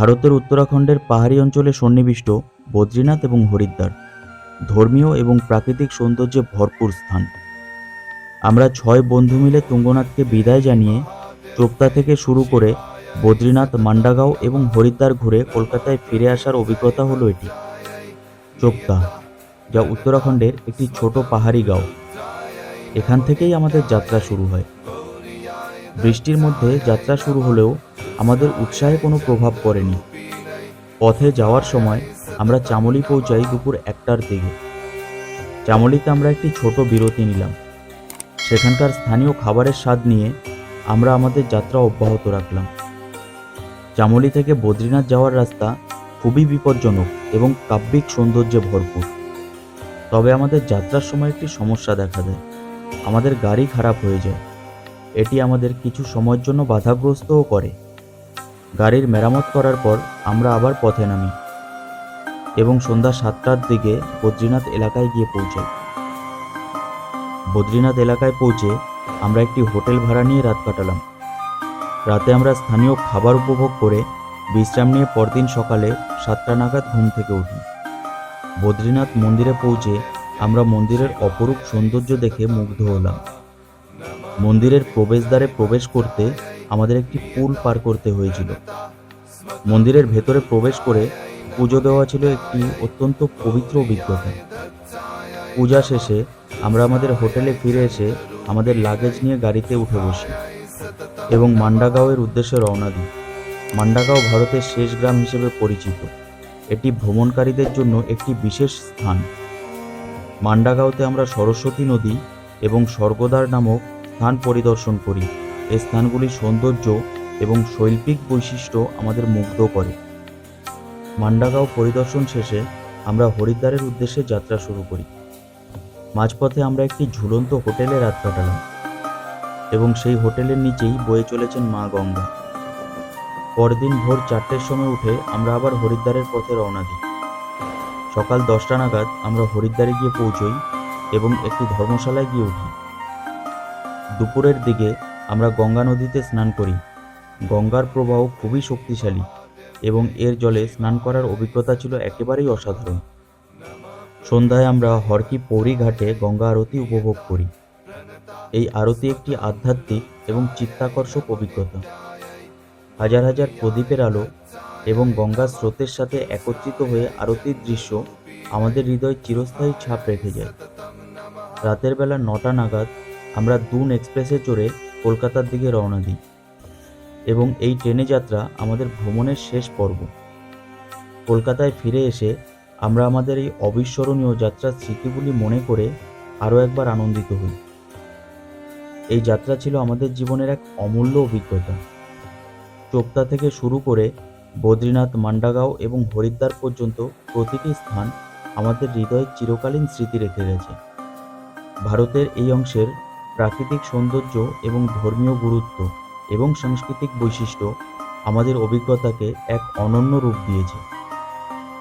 ভারতের উত্তরাখণ্ডের পাহাড়ি অঞ্চলে সন্নিবিষ্ট বদ্রীনাথ এবং হরিদ্বার। ধর্মীয় এবং প্রাকৃতিক সৌন্দর্যে ভরপুর স্থান। আমরা ছয় বন্ধু মিলে তুঙ্গনাথকে বিদায় জানিয়ে চোপতা থেকে শুরু করে বদ্রীনাথ, মান্ডাগাঁও এবং হরিদ্বার ঘুরে কলকাতায় ফিরে আসার অভিজ্ঞতা হলো এটি। চোপতা যা উত্তরাখণ্ডের একটি ছোট পাহাড়ি গাঁও। এখান থেকেই আমাদের যাত্রা শুরু হয়। বৃষ্টির মধ্যে যাত্রা শুরু হলেও আমাদের উৎসাহে কোনো প্রভাব পড়েনি। পথে যাওয়ার সময় আমরা চামলি পৌঁছাই দুপুর একটার দিকে। চামলিতে আমরা একটি ছোট বিরতি নিলাম। সেখানকার স্থানীয় খাবারের স্বাদ নিয়ে আমরা আমাদের যাত্রা অব্যাহত রাখলাম। চামলি থেকে বদ্রীনাথ যাওয়ার রাস্তা খুবই বিপজ্জনক এবং কাব্যিক সৌন্দর্যে ভরপুর। তবে আমাদের যাত্রার সময় একটি সমস্যা দেখা দেয়। আমাদের গাড়ি খারাপ হয়ে যায়। এটি আমাদের কিছু সময়ের জন্য বাধাগ্রস্তও করে। গাড়ির মেরামত করার পর আমরা আবার পথে নামি এবং সন্ধ্যা সাতটার দিকে বদ্রীনাথ এলাকায় গিয়ে পৌঁছাই। বদ্রীনাথ এলাকায় পৌঁছে আমরা একটি হোটেল ভাড়া নিয়ে রাত কাটালাম। রাতে আমরা স্থানীয় খাবার উপভোগ করে বিশ্রাম নিয়ে পরদিন সকালে সাতটা নাগাদ ঘুম থেকে উঠি। বদ্রীনাথ মন্দিরে পৌঁছে আমরা মন্দিরের অপরূপ সৌন্দর্য দেখে মুগ্ধ হলাম। মন্দিরের প্রবেশদ্বারে প্রবেশ করতে আমাদের একটি পুল পার করতে হয়েছিল। মন্দিরের ভেতরে প্রবেশ করে পুজো দেওয়া ছিল একটি অত্যন্ত পবিত্র অভিজ্ঞতা। পূজা শেষে আমরা আমাদের হোটেলে ফিরে এসে আমাদের লাগেজ নিয়ে গাড়িতে উঠে বসি এবং মান্ডাগাঁওয়ের উদ্দেশ্যে রওনা দিই। মান্ডাগাঁও ভারতের শেষ গ্রাম হিসেবে পরিচিত। এটি ভ্রমণকারীদের জন্য একটি বিশেষ স্থান। মান্ডাগাঁওতে আমরা সরস্বতী নদী এবং স্বর্গদ্বার নামক স্থান পরিদর্শন করি। স্থানগুলির সৌন্দর্য এবং শৈল্পিক বৈশিষ্ট্য আমাদের মুগ্ধ করে। মান্ডাগাঁও পরিদর্শন শেষে আমরা হরিদ্বারের উদ্দেশ্যে যাত্রা শুরু করি। মাঝপথে আমরা একটি ঝুলন্ত হোটেলে রাত কাটালাম এবং সেই হোটেলের নিচেই বয়ে চলেছেন মা গঙ্গা। পরদিন ভোর চারটের সময় উঠে আমরা আবার হরিদ্বারের পথে রওনা দিই। সকাল দশটা নাগাদ আমরা হরিদ্বারে গিয়ে পৌঁছই এবং একটি ধর্মশালায় গিয়ে উঠি। দুপুরের দিকে আমরা গঙ্গা নদীতে স্নান করি। গঙ্গার প্রবাহ খুবই শক্তিশালী এবং এর জলে স্নান করার অভিজ্ঞতা ছিল একেবারেই অসাধারণ। সন্ধ্যায় আমরা হরকি পৌরি ঘাটে গঙ্গা আরতি উপভোগ করি। এই আরতি একটি আধ্যাত্মিক এবং চিত্তাকর্ষক অভিজ্ঞতা। হাজার হাজার প্রদীপের আলো এবং গঙ্গার স্রোতের সাথে একত্রিত হয়ে আরতির দৃশ্য আমাদের হৃদয় চিরস্থায়ী ছাপ রেখে যায়। রাতের বেলা নটা নাগাদ আমরা দুন এক্সপ্রেসে চড়ে কলকাতার দিকে রওনা দিই। এবং এই ট্রেনে যাত্রা আমাদের ভ্রমণের শেষ পর্ব। কলকাতায় ফিরে এসে আমরা আমাদের এই অবিস্মরণীয় যাত্রার স্মৃতিগুলি মনে করে আরও একবার আনন্দিত হই। এই যাত্রা ছিল আমাদের জীবনের এক অমূল্য অভিজ্ঞতা। চোপতা থেকে শুরু করে বদ্রীনাথ, মান্ডাগাঁও এবং হরিদ্বার পর্যন্ত প্রতিটি স্থান আমাদের হৃদয়ে চিরকালীন স্মৃতি রেখে গেছে। ভারতের এই অংশের প্রাকৃতিক সৌন্দর্য এবং ধর্মীয় গুরুত্ব এবং সাংস্কৃতিক বৈশিষ্ট্য আমাদের অভিজ্ঞতাকে এক অনন্য রূপ দিয়েছে।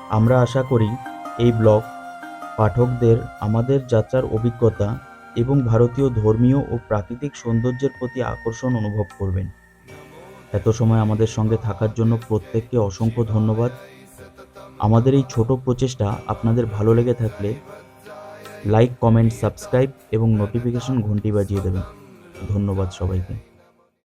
আমরা আশা করি এই ব্লগ পাঠকদের আমাদের যাত্রার অভিজ্ঞতা এবং ভারতীয় ধর্মীয় ও প্রাকৃতিক সৌন্দর্যের প্রতি আকর্ষণ অনুভব করবেন। এত সময় আমাদের সঙ্গে থাকার জন্য প্রত্যেককে অসংখ্য ধন্যবাদ। আমাদের এই ছোট প্রচেষ্টা আপনাদের ভালো লেগে থাকলে লাইক কমেন্ট সাবস্ক্রাইব এবং নোটিফিকেশন ঘন্টি বাজিয়ে দেবেন। ধন্যবাদ সবাইকে।